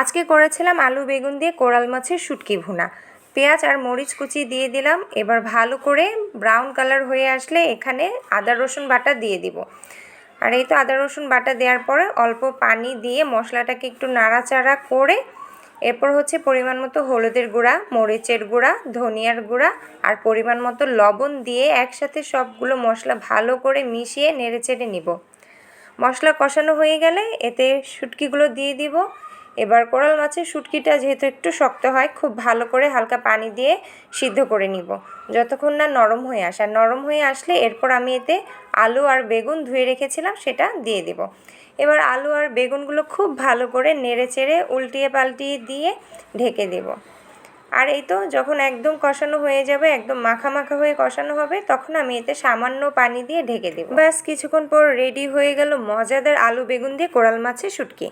আজকে করেছিলাম আলু বেগুন দিয়ে কোরাল মাছের শুটকি ভুনা। পেঁয়াজ আর মরিচ কুচি দিয়ে দিলাম। এবার ভালো করে ব্রাউন কালার হয়ে আসলে এখানে আদা, রসুন বাটা দিয়ে দিব। আর এই তো আদা, রসুন বাটা দেওয়ার পরে অল্প পানি দিয়ে মশলাটাকে একটু নাড়াচাড়া করে এরপর হচ্ছে পরিমাণ মতো হলুদের গুঁড়া, মরিচের গুঁড়া, ধনিয়ার গুঁড়া আর পরিমাণ মতো লবণ দিয়ে একসাথে সবগুলো মশলা ভালো করে মিশিয়ে নেড়েচেড়ে নিব। মশলা কষানো হয়ে গেলে এতে শুটকিগুলো দিয়ে দিব। এবার কোরাল মাছের শুটকিটা যেহেতু একটু শক্ত হয়, খুব ভালো করে হালকা পানি দিয়ে সিদ্ধ করে নিব। যতক্ষণ না নরম হয়ে আসে। আর নরম হয়ে আসলে এরপর আমি এতে আলু আর বেগুন ধুয়ে রেখেছিলাম, সেটা দিয়ে দিব। এবার আলু আর বেগুনগুলো খুব ভালো করে নেড়ে চেড়ে উল্টিয়ে পাল্টিয়ে দিয়ে ঢেকে দেব। আর এই তো যখন একদম কষানো হয়ে যাবে, একদম মাখা মাখা হয়ে কষানো হবে, তখন আমি এতে সামান্য পানি দিয়ে ঢেকে দেব। ব্যাস, কিছুক্ষণ পর রেডি হয়ে গেল মজাদার আলু বেগুন দিয়ে কোরাল মাছের শুটকি।